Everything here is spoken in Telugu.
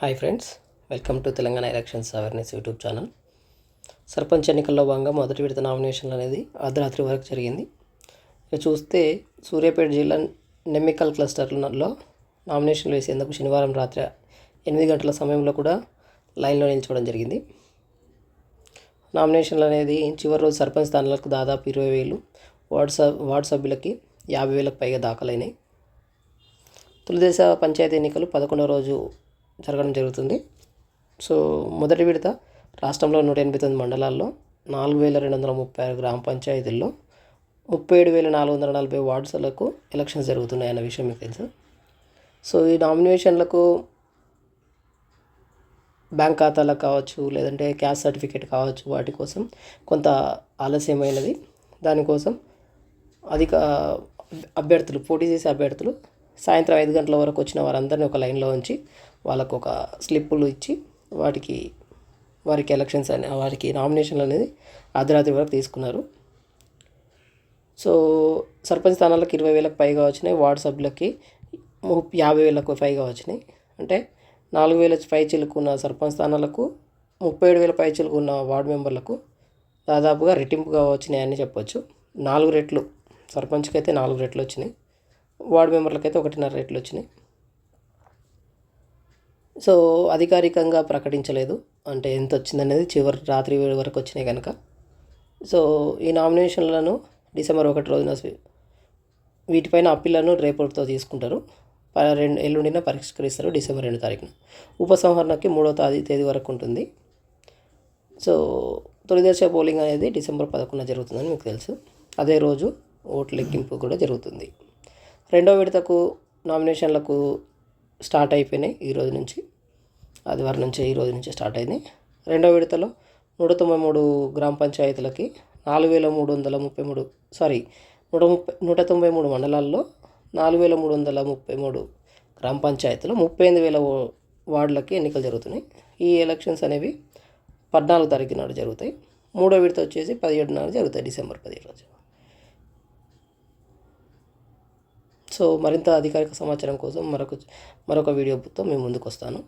Hi friends welcome to Telangana elections awareness YouTube channel. Sarpanch ఎన్నికల్లో భాగంగా మొదటి విడత నామినేషన్లు అనేది అర్ధరాత్రి వరకు జరిగింది. ఇక చూస్తే సూర్యాపేట జిల్లా నెమ్మికల్ క్లస్టర్లలో నామినేషన్లు వేసేందుకు శనివారం రాత్రి ఎనిమిది గంటల సమయంలో కూడా లైన్లో నిల్చోవడం జరిగింది. నామినేషన్లు అనేది చివరి రోజు సర్పంచ్ స్థానాలకు దాదాపు ఇరవై వేలు వార్డు సబ్ వార్డు సభ్యులకి యాభై వేలకు పైగా దాఖలైనాయి. తొలిదేశ పంచాయతీ ఎన్నికలు పదకొండవ రోజు జరగడం జరుగుతుంది. సో మొదటి విడత రాష్ట్రంలో నూట ఎనభై తొమ్మిది మండలాల్లో నాలుగు వేల రెండు వందల ముప్పై ఆరు గ్రామ పంచాయతీల్లో ముప్పై ఏడు వేల నాలుగు వందల నలభై వార్డ్స్లకు ఎలక్షన్స్ జరుగుతున్నాయి అన్న విషయం మీకు తెలుసు. సో ఈ నామినేషన్లకు బ్యాంక్ ఖాతాలకు కావచ్చు లేదంటే క్యాస్ట్ సర్టిఫికేట్ కావచ్చు వాటి కోసం కొంత ఆలస్యమైనది. దానికోసం అధిక అభ్యర్థులు పోటీ చేసే అభ్యర్థులు సాయంత్రం ఐదు గంటల వరకు వచ్చిన వారందరినీ ఒక లైన్లో ఉంచి వాళ్ళకు ఒక స్లిప్పులు ఇచ్చి వాటికి వారికి ఎలక్షన్స్ అనే వారికి నామినేషన్లు అనేది అర్ధరాత్రి వరకు తీసుకున్నారు. సో సర్పంచ్ స్థానాలకు ఇరవై వేలకు పైగా వచ్చినాయి వార్డు సభ్యులకి యాభై వేలకు పైగా వచ్చినాయి. అంటే నాలుగు వేల పై చిలుకున్న సర్పంచ్ స్థానాలకు ముప్పై ఏడు వేల పై చిలుకున్న వార్డు మెంబర్లకు దాదాపుగా రెట్టింపుగా వచ్చినాయని చెప్పొచ్చు. నాలుగు రెట్లు సర్పంచ్కి అయితే నాలుగు రెట్లు వచ్చినాయి. వార్డు మెంబర్లకైతే ఒకటిన్నర రేట్లు వచ్చినాయి సో అధికారికంగా ప్రకటించలేదు. అంటే ఎంత వచ్చిందనేది చివరి రాత్రి వేళ వరకు వచ్చినాయి కనుక సో ఈ నామినేషన్లను డిసెంబర్ ఒకటి రోజున వీటిపైన అప్పీళ్ళను రేపటితో తీసుకుంటారు. ప- రెండు ఎల్లుండిన పరిష్కరిస్తారు డిసెంబర్ రెండు తారీఖున. ఉపసంహరణకి మూడో తేదీ తేదీ వరకు ఉంటుంది సో తొలిదశ పోలింగ్ అనేది డిసెంబర్ పదకొండున జరుగుతుందని మీకు తెలుసు. అదే రోజు ఓట్ల లెక్కింపు కూడా జరుగుతుంది. రెండో విడతకు నామినేషన్లకు స్టార్ట్ అయిపోయినాయి ఈ రోజు నుంచి. ఆదివారం నుంచి ఈ రోజు నుంచి స్టార్ట్ అయినాయి రెండో విడతలో నూట తొంభై మూడు గ్రామ పంచాయతీలకి నాలుగు వేల మూడు వందల ముప్పై మూడు సారీ నూట ముప్పై నూట తొంభై మూడు మండలాల్లో నాలుగు వేల మూడు వందల ముప్పై మూడు గ్రామ పంచాయతీలు ముప్పై ఎనిమిది వేల వార్డులకి ఎన్నికలు జరుగుతున్నాయి. ఈ ఎలక్షన్స్ అనేవి పద్నాలుగు తారీఖు నాడు జరుగుతాయి. మూడో విడత వచ్చేసి పదిహేడు నాడు జరుగుతాయి డిసెంబర్ పదిహేడు రోజు. సో మరింత అధికారిక సమాచారం కోసం మరొక మరొక వీడియోతో మేము ముందుకు వస్తాను.